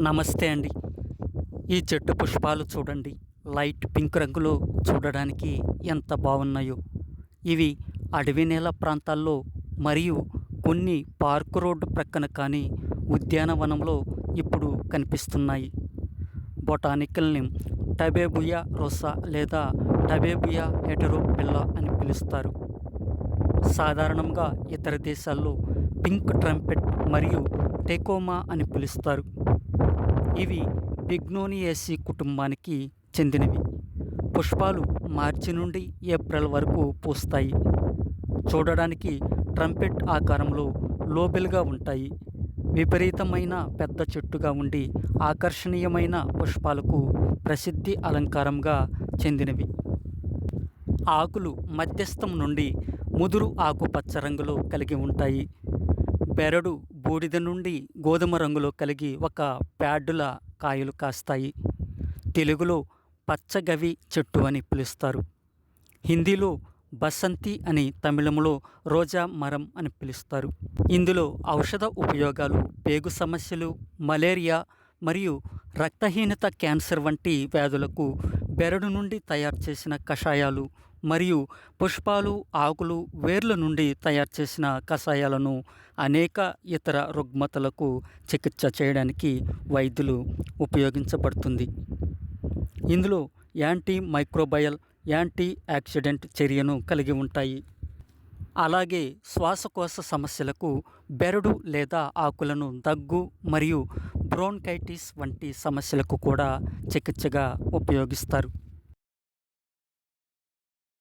నమస్తే అండి. ఈ చెట్టు పుష్పాలు చూడండి. లైట్ పింక్ రంగులో చూడడానికి ఎంత బాగున్నాయో. ఇవి అడవి నేల ప్రాంతాల్లో మరియు కొన్ని పార్క్ రోడ్డు ప్రక్కన కానీ ఉద్యానవనంలో ఇప్పుడు కనిపిస్తున్నాయి. బొటానికల్ని టబేబుయా రోసా లేదా టబేబుయా హెటరోపిల్లా అని పిలుస్తారు. సాధారణంగా ఇతర దేశాల్లో పింక్ ట్రంపెట్ మరియు టెకోమా అని పిలుస్తారు. ఇవి బిగ్నోనియేసి కుటుంబానికి చెందినవి. పుష్పాలు మార్చి నుండి ఏప్రిల్ వరకు పూస్తాయి. చూడడానికి ట్రంపెట్ ఆకారంలో లోబెల్గా ఉంటాయి. విపరీతమైన పెద్ద చెట్టుగా ఉండి ఆకర్షణీయమైన పుష్పాలకు ప్రసిద్ధి అలంకారంగా చెందినవి. ఆకులు మధ్యస్థం నుండి ముదురు ఆకుపచ్చ రంగులో కలిగి ఉంటాయి. బెరడు బూడిద నుండి గోధుమ రంగులో కలిగి ఒక ప్యాడ్డుల కాయలు కాస్తాయి. తెలుగులో పచ్చగవి చెట్టు అని పిలుస్తారు. హిందీలో బసంతి అని తమిళంలో రోజా మరం అని పిలుస్తారు. ఇందులో ఔషధ ఉపయోగాలు పేగు సమస్యలు మలేరియా మరియు రక్తహీనత క్యాన్సర్ వంటి వ్యాధులకు బెరడు నుండి తయారు చేసిన కషాయాలు మరియు పుష్పాలు ఆకులు వేర్ల నుండి తయారు చేసిన కషాయాలను అనేక ఇతర రుగ్మతలకు చికిత్స చేయడానికి వైద్యులు ఉపయోగించబడుతుంది. ఇందులో యాంటీ మైక్రోబయల్ యాంటీ యాక్సిడెంట్ చర్యను కలిగి ఉంటాయి. అలాగే శ్వాసకోశ సమస్యలకు బెరడు లేదా ఆకులను దగ్గు మరియు బ్రోన్కైటిస్ వంటి సమస్యలకు కూడా చికిత్సగా ఉపయోగిస్తారు.